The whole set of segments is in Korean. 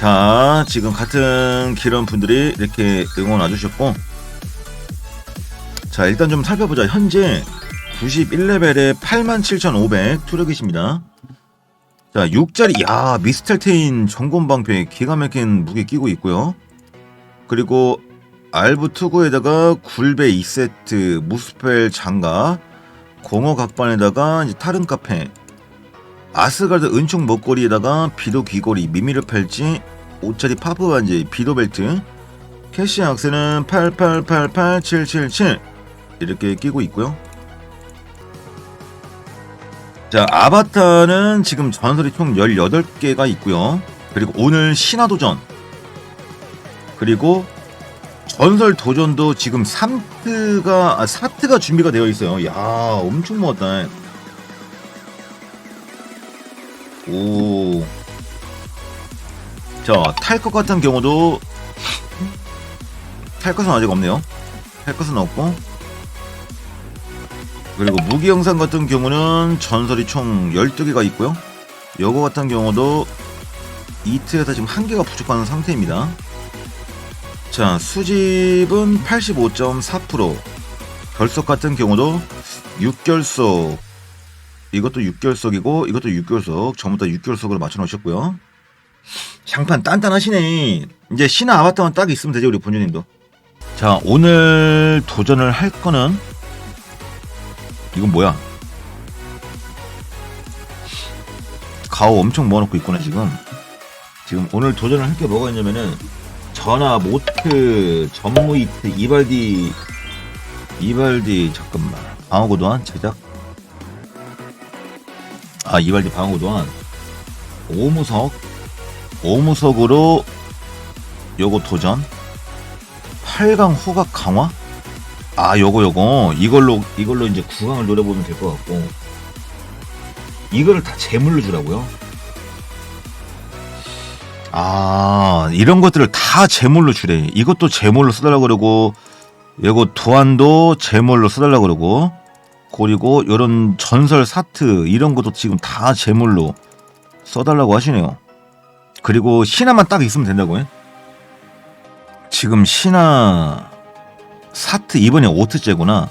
자, 지금 같은 기런 분들이 이렇게 응원 와주셨고, 자, 일단 좀 살펴보자. 현재 91레벨에 87,500 투력이십니다. 자, 6짜리, 야, 미스텔테인 전곤방패 기가 막힌 무게 끼고 있고요. 그리고 알브 투구에다가 굴배 2세트, 무스펠 장갑, 공어 각반에다가 타른 카페, 아스가드 은총 목걸이에다가 비도 귀걸이, 미미르 팔찌, 5짜리 파프 반지, 비도 벨트, 캐시 악세는 8888777 이렇게 끼고 있고요. 자, 아바타는 지금 전설이 총 18개가 있고요. 그리고 오늘 신화 도전. 그리고 전설 도전도 지금 3트가, 아, 4트가 준비가 되어 있어요. 야 엄청 모았다. 오. 자, 탈 것 같은 경우도 탈 것은 아직 없네요. 탈 것은 없고. 그리고 무기 영상 같은 경우는 전설이 총 12개가 있고요. 요거 같은 경우도 이트에서 지금 한 개가 부족한 상태입니다. 자, 수집은 85.4%. 결석 같은 경우도 6결석. 이것도 6결석이고 이것도 6결석. 전부 다 6결석으로 맞춰 놓으셨고요. 장판 단단하시네. 이제 신화 아바타만 딱 있으면 되죠, 우리 본주님도. 자, 오늘 도전을 할 거는 이건 뭐야? 가오 엄청 모아놓고 있구나 지금. 지금 오늘 도전을 할 게 뭐가 있냐면은 전화 모트 전무 이트 이발디 이발디 잠깐만 방어구 도안 제작 아 이발디 방어구 도안 오무석 오무석으로 요거 도전 8강 후각 강화? 아 요거 요거. 이걸로 이걸로 이제 구강을 노려보면 될 것 같고. 이거를 다 제물로 주라고요? 아 이런 것들을 다 제물로 주래. 이것도 제물로 써달라 그러고 요거 도안도 제물로 써달라 그러고 그리고 요런 전설 사트 이런 것도 지금 다 제물로 써달라고 하시네요. 그리고 신화만 딱 있으면 된다고요? 지금 신화 사트 이번에 5트째구나.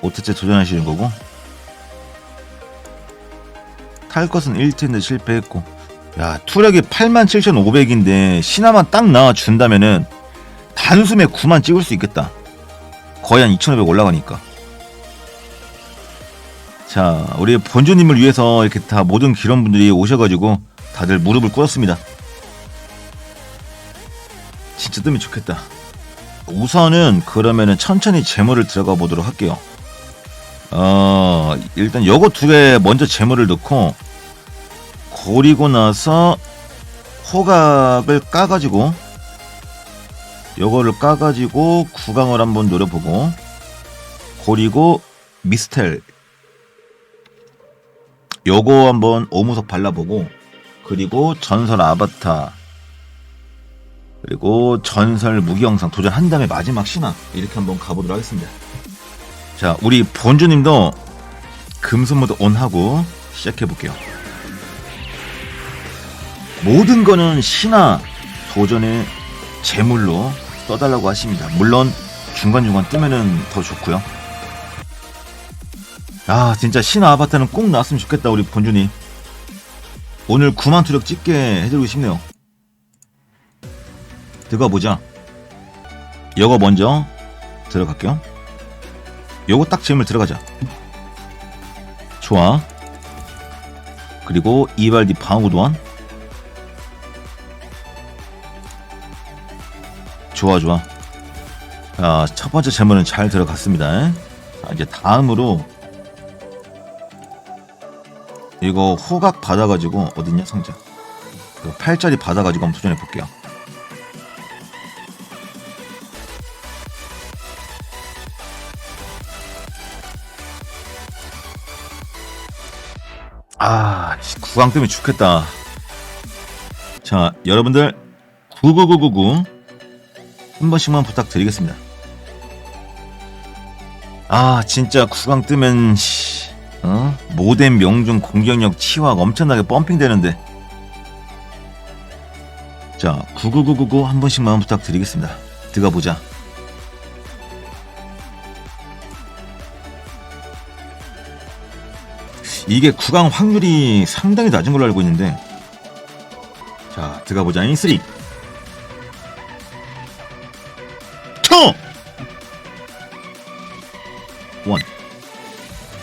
5트째 도전하시는 거고. 탈 것은 1트인데 실패했고. 야 투력이 87,500인데 신화만 딱 나와준다면은 단숨에 9만 찍을 수 있겠다. 거의 한 2,500 올라가니까 자 우리 본주님을 위해서 이렇게 다 모든 기런 분들이 오셔가지고 다들 무릎을 꿇었습니다 진짜 뜨면 좋겠다 우선은 그러면은 천천히 재물을 들어가 보도록 할게요. 어, 일단 요거 두 개 먼저 재물을 넣고 고리고 나서 호각을 까가지고 요거를 까가지고 구강을 한번 노려보고 고리고 미스텔 요거 한번 오무석 발라보고 그리고 전설 아바타 그리고 전설 무기영상 도전한 다음에 마지막 신화 이렇게 한번 가보도록 하겠습니다. 자, 우리 본주님도 금속 모드 온하고 시작해 볼게요. 모든 거는 신화 도전의 제물로 써달라고 하십니다. 물론 중간중간 뜨면은 더 좋고요. 아, 진짜 신화 아바타는 꼭 나왔으면 좋겠다, 우리 본주님. 오늘 9만 투력 찍게 해드리고 싶네요. 들어가 보자. 요거 먼저 들어갈게요. 요거 딱 질문 들어가자. 좋아. 그리고 이발디 방어 도안. 좋아 좋아. 자, 첫 번째 질문은 잘 들어갔습니다. 자, 이제 다음으로 이거 호각 받아가지고 어딨냐 상자. 그 8짜리 받아가지고 한번 도전해 볼게요. 아, 구강 때문에 죽겠다. 자, 여러분들 99999 한 번씩만 부탁드리겠습니다. 아, 진짜 구강 뜨면 씨, 어? 모뎀 명중 공격력 치화가 엄청나게 펌핑 되는데. 자, 99999 한 번씩만 부탁드리겠습니다. 들어가 보자. 이게 구강 확률이 상당히 낮은 걸로 알고 있는데. 자 들어가 보자. 인 3 2 1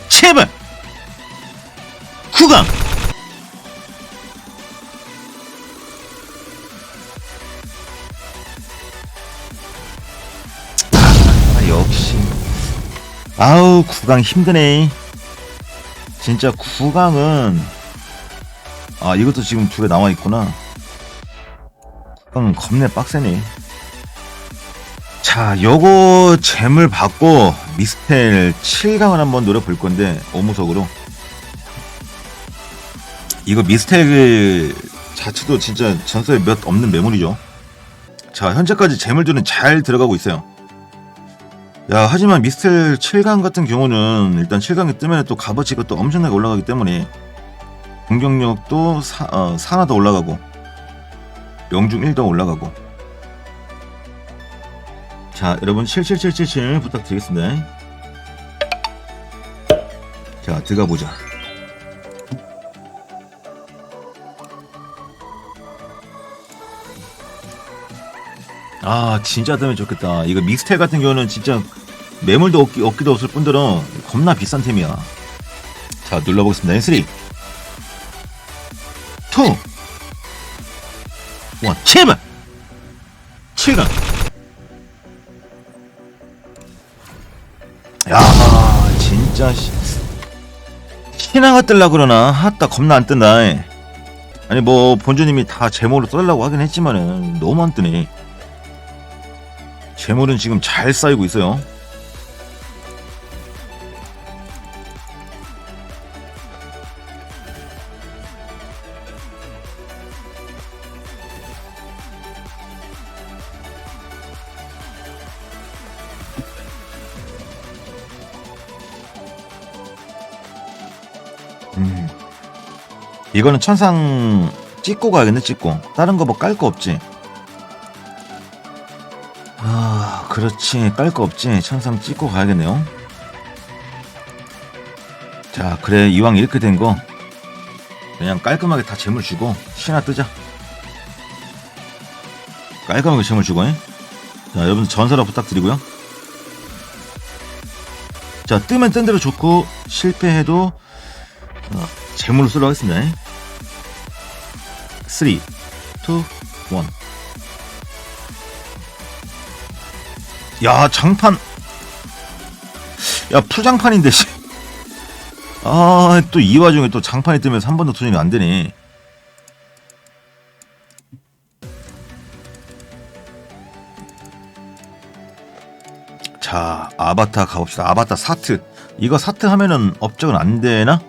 제발 구강 힘드네. 진짜 구강은 아 이것도 지금 두개 나와 있구나. 구강은 겁내 빡세네. 자 요거 잼을 받고 미스텔 7강을 한번 노려볼 건데 오무석으로. 이거 미스텔 자체도 진짜 전설에 몇 없는 매물이죠. 자 현재까지 재물들은 잘 들어가고 있어요 야 하지만 미스텔 7강 같은 경우는 일단 7강에 뜨면 또 값어치가 또 엄청나게 올라가기 때문에 공격력도 사, 어, 하더 올라가고 명중 1더 올라가고. 자 여러분 77777 부탁드리겠습니다. 자 들어가 보자 아 진짜 뜨면 좋겠다. 이거 믹스텔 같은 경우는 진짜 매물도 얻기, 얻기도 없을 뿐더러 겁나 비싼 템이야. 자 눌러보겠습니다. 3 2 1 제발 7강 야 진짜 씨. 신화가 뜰라 그러나? 하따 겁나 안 뜬다. 아니 뭐 본주님이 다 제목으로 써달라고 하긴 했지만은 너무 안 뜨네 재물은 지금 잘 쌓이고 있어요. 음. 이거는 천상 찍고 가야겠네 찍고 다른 거 뭐 깔 거 없지 그렇지. 깔 거 없지. 천상 찍고 가야겠네요. 자, 그래. 이왕 이렇게 된 거, 그냥 깔끔하게 다 재물 주고, 신화 뜨자. 깔끔하게 재물 주고, 잉? 자, 여러분 전설화 부탁드리고요. 자, 뜨면 뜬 대로 좋고, 실패해도, 어, 재물로 쓰도록 하겠습니다. 잉? 3, 2, 1. 야 장판. 야 풀장판인데 아또 이 와중에 또 장판이 뜨면서 한 번도 도전이 안 되네 자 아바타 가봅시다. 아바타 사트. 이거 사트 하면은 업적은 안 되나?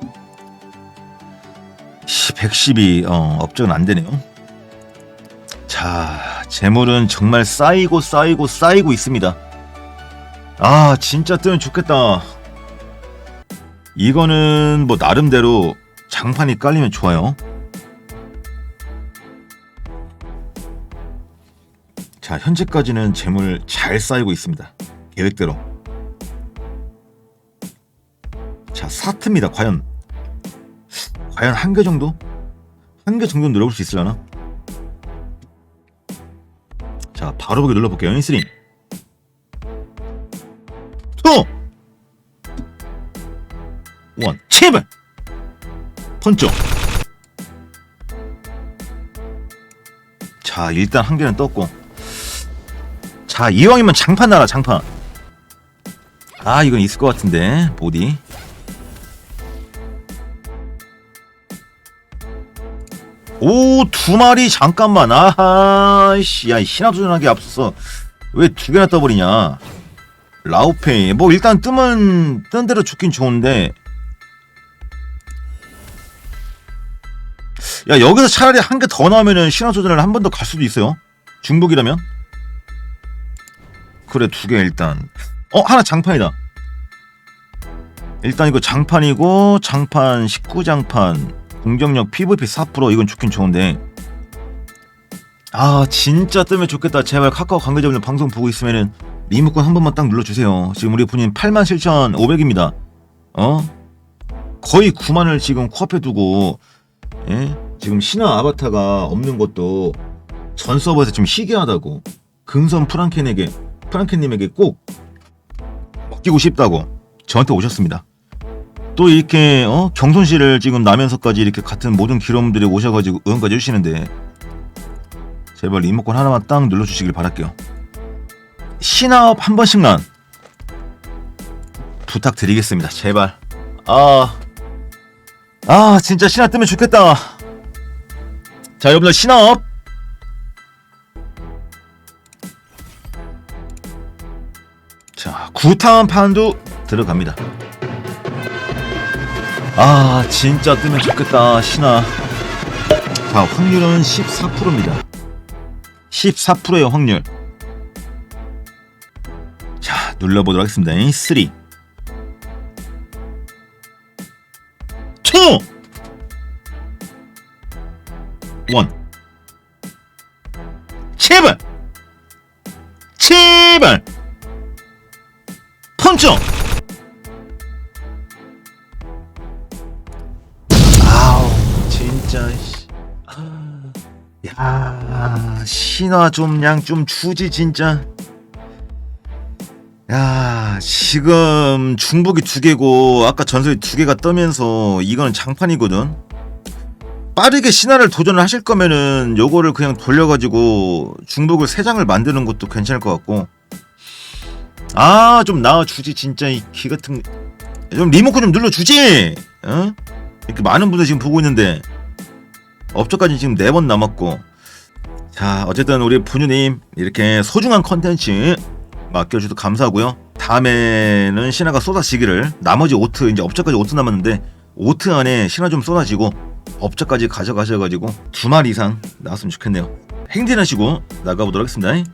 112 어, 업적은 안 되네요. 자, 재물은 정말 쌓이고 쌓이고 쌓이고 있습니다. 아, 진짜 뜨면 좋겠다. 이거는 뭐 나름대로 장판이 깔리면 좋아요. 자, 현재까지는 재물 잘 쌓이고 있습니다. 계획대로. 자, 사트입니다. 과연 과연 한 개 정도? 한 개 정도 늘어볼 수 있으려나? 자, 바로 보기 눌러볼게요. 인스링. 투! 원. 제발! 펀쳐! 자, 일단 한 개는 떴고. 자, 이왕이면 장판 나라, 장판. 아, 이건 있을 것 같은데, 보디. 오, 두 마리 잠깐만. 아하씨, 야, 신화도전하기 앞서서 왜 두 개나 떠버리냐? 라우페이. 뭐 일단 뜨면 뜬 대로 좋긴 좋은데. 야, 여기서 차라리 한 개 더 나오면은 신화도전을 한 번 더 갈 수도 있어요. 중복이라면. 그래, 두 개 일단. 어, 하나 장판이다. 일단 이거 장판이고 장판 19장판 공격력 PVP 4% 이건 좋긴 좋은데. 아 진짜 뜨면 좋겠다. 제발 카카오 관계자분들 방송 보고 있으면은 리모컨 한 번만 딱 눌러주세요. 지금 우리 본인 87,500입니다. 어? 거의 9만을 지금 코앞에 두고 예? 지금 신화 아바타가 없는 것도 전 서버에서 좀 희귀하다고 금선 프랑켄에게 프랑켄님에게 꼭 맡기고 싶다고 저한테 오셨습니다 또 이렇게 어? 경선실을 지금 나면서까지 이렇게 같은 모든 기름들이 오셔가지고 응원까지 해주시는데 제발 리모컨 하나만 딱 눌러주시길 바랄게요. 신화업 한 번씩만 부탁드리겠습니다. 제발. 아, 아 진짜 신화 뜨면 좋겠다. 자 여러분들 신화업 자 구타운 판도 들어갑니다. 아 진짜 뜨면 좋겠다 신화. 자 확률은 14%입니다. 14%의 확률. 자, 눌러보도록 하겠습니다. 3, 2, 1. 제발! 제발! 펀쳐! 신화 좀 양 좀 주지 진짜. 야 지금 중복이 두 개고 아까 전설이 두 개가 떠면서 이거는 장판이거든. 빠르게 신화를 도전을 하실 거면은 요거를 그냥 돌려가지고 중복을 세 장을 만드는 것도 괜찮을 것 같고. 아 좀 나와 주지 진짜 이 기 같은 좀 리모컨 좀 눌러 주지! 어? 이렇게 많은 분들 지금 보고 있는데. 업적까지 지금 네 번 남았고 자 어쨌든 우리 분유님 이렇게 소중한 컨텐츠 맡겨주셔서 감사하고요. 다음에는 신화가 쏟아지기를 나머지 오트 이제 업적까지 오트 남았는데 오트 안에 신화 좀 쏟아지고 업적까지 가져가셔가지고 두 마리 이상 나왔으면 좋겠네요. 행진하시고 나가보도록 하겠습니다